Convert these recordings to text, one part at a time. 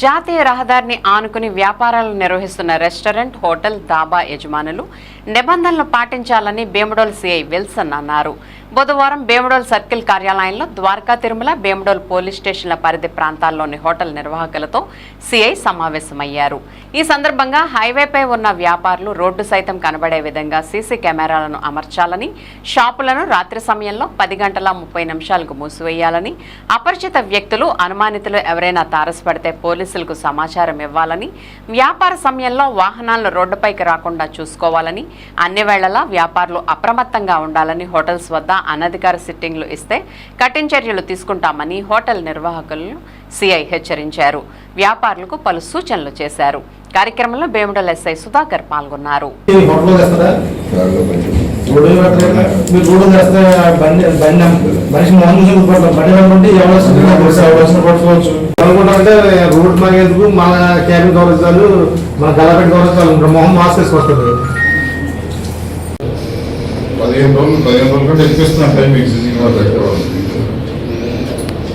జాతీయ రహదారిని ఆనుకుని వ్యాపారాలు నిర్వహిస్తున్న రెస్టారెంట్ హోటల్ దాబా యజమానులు నిబంధనలు పాటించాలని భీమడోల్ సిఐ విల్సన్ అన్నారు. బుధవారం భీమడోల్ సర్కిల్ కార్యాలయంలో ద్వారకా తిరుమల భీమడోల్ పోలీస్ స్టేషన్ల పరిధి ప్రాంతాల్లోని హోటల్ నిర్వాహకులతో సిఐ సమావేశమయ్యారు. ఈ సందర్భంగా హైవేపై ఉన్న వ్యాపారులు రోడ్డు సైతం కనబడే విధంగా సీసీ కెమెరాలను అమర్చాలని షాపులను రాత్రి సమయంలో పది గంటల ముప్పై నిమిషాలకు మూసివేయాలని అపరిచిత వ్యక్తులు అనుమానితులు ఎవరైనా తారసపడితే పోలీసులకు సమాచారం ఇవ్వాలని వ్యాపార సమయంలో వాహనాలను రోడ్డుపైకి రాకుండా చూసుకోవాలని అన్ని వేళలా వ్యాపారులు అప్రమత్తంగా ఉండాలని హోటల్స్ వద్ద అనధికార సిట్టింగ్లు ఇస్తే కఠిన చర్యలు తీసుకుంటామని హోటల్ నిర్వాహకులను సిఐ హెచ్చరించారు. వ్యాపారులకు పలు సూచనలు చేశారు. కార్యక్రమంలో బేముడల ఎస్ఐ సుధాకర్ పాల్గొన్నారు. రోడ్డు మీద? మీరు రోడ్డు బండి బండి మనిషి మొహం చూసి కొట్టుకోవట్లేదు. బండి అనుకుంటే ఎవరు కొట్టుకోవచ్చు అనుకుంటారంటే రోడ్ మనకి ఎందుకు? మన క్యాబిన్ గౌరవించాలు మన గలపెట్టి గౌరవించాలి మొహం మాస్క్ వేసుకొస్తుంది పదిహేను రోజులు పదిహేను రోజుల కంటే ఎక్కువ ఇస్తున్నాను టైం కెమెరా పెట్టేవాళ్ళు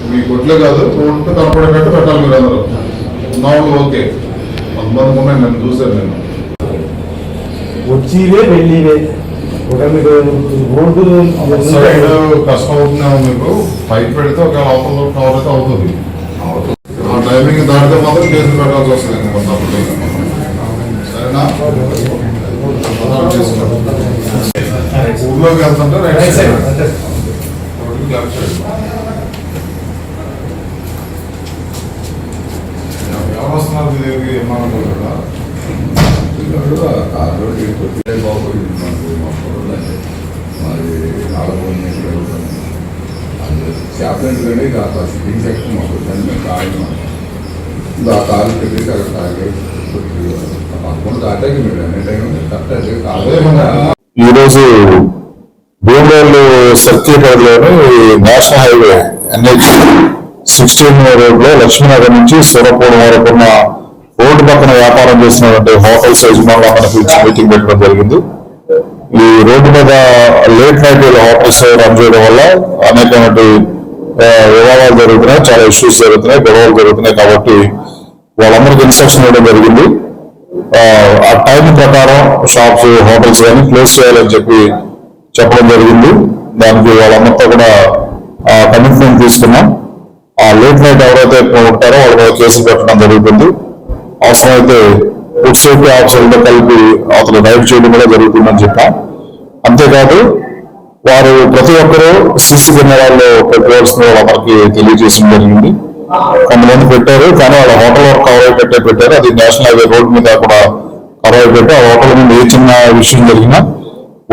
మీ కొట్లే కాదు రోడ్డు కనపడేటట్టు పెట్టాలి మీరు అందరూ. ఉన్నవాళ్ళు ఓకే. కొంతమంది ఉన్నాయి నేను చూశాను నేను వచ్చివే వెళ్ళివే మీకు రోడ్డు కష్టం అవుతుందేమో మీకు. పైకి పెడితే ఒక అవతల కవర్ అయితే అవుతుంది. ఆ టైమింగ్ దాటితే మాత్రం కేసులు పెట్టాల్సి వస్తుంది ఇంకా తప్పదు. సరేనా. ఊర్లోకి వెళ్తుంటే రైట్ సైడ్ లెఫ్ట్ సైడ్ ఎవరు వస్తున్నారు మీ దగ్గరికి ఏమన్నా కదా చాప్లెంట్ కానీ ఆ సిట్టింగ్ సెక్షన్ మాకు దాన్ని మేము తాగినాం ఆ కాలు పెట్టి అక్కడ తాగే పదకొండు దాటాకి మీరు అనే టైం కరెక్ట్ అదే కాదు ఈరోజు భూమిలో సర్కిల్ రోడ్లోని నేషనల్ హైవే ఎన్హెచ్ సిక్స్టీన్ రోడ్లో లక్ష్మీనగర్ నుంచి సూరపూర్ వరకు ఉన్న రోడ్డు వ్యాపారం చేసినటువంటి హోటల్స్ యజమానులు మనకి మీటింగ్ పెట్టడం జరిగింది. ఈ రోడ్డు మీద లేట్ నైట్ హోటల్స్ రన్ చేయడం వల్ల అనేకమైన వివాదాలు జరుగుతున్నాయి చాలా ఇష్యూస్ జరుగుతున్నాయి గొడవలు జరుగుతున్నాయి కాబట్టి వాళ్ళందరికీ ఇన్స్ట్రక్షన్ ఇవ్వడం జరిగింది. ఆ, ఆ టైం ప్రకారం షాప్స్ హోటల్స్ కానీ క్లోజ్ చేయాలని చెప్పి చెప్పడం జరిగింది. దానికి వాళ్ళందరితో కూడా కమిట్మెంట్ తీసుకున్నాం. ఆ లేట్ నైట్ ఎవరైతే ఉంటారో వాళ్ళ మీద కేసులు పెట్టడం జరుగుతుంది. అవసరమైతే ఫుడ్ సేఫ్టీ ఆఫీసర్లతో కలిపి అతను రైడ్ చేయడం కూడా జరుగుతుందని చెప్పాం. అంతేకాదు వారు ప్రతి ఒక్కరూ సీసీ కెమెరాల్లో పెట్టుకోవాల్సిన వాళ్ళకి తెలియజేయడం జరిగింది. కొంతమంది పెట్టారు కానీ వాళ్ళ హోటల్ వరకు కవర్ పెట్టే పెట్టారు. అది నేషనల్ హైవే రోడ్ మీద కూడా కవర్ పెట్టి ఆ హోటల్ మీద ఏ చిన్న విషయం జరిగినా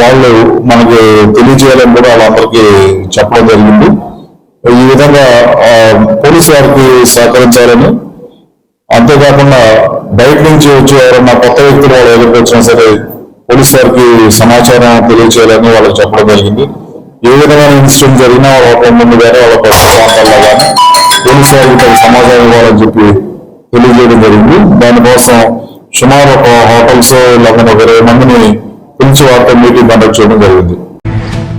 వాళ్ళు మనకి తెలియజేయాలని కూడా వాళ్ళందరికీ చెప్పడం జరిగింది. ఈ విధంగా పోలీసు వారికి సహకరించాలని అంతేకాకుండా బయట నుంచి వచ్చి ఎవరన్నా కొత్త వ్యక్తులు వాళ్ళు ఎదుర్కొచ్చినా సరే పోలీస్ వారికి సమాచారం తెలియచేయాలని వాళ్ళకి చెప్పడం జరిగింది. ఏ విధమైన ఇన్సిడెంట్ జరిగినా వాళ్ళ హోటల్ ముందు కానీ వాళ్ళ పరిసర ప్రాంతాల్లో కానీ పోలీస్ వారికి తగు సమాచారం ఇవ్వాలని చెప్పి తెలియజేయడం జరిగింది. దానికోసం సుమారు ఒక హోటల్స్ లేకపోతే ఒక ఇరవై మందిని పిలిచి వారితో మీటింగ్ కండక్ట్ చేయడం జరిగింది.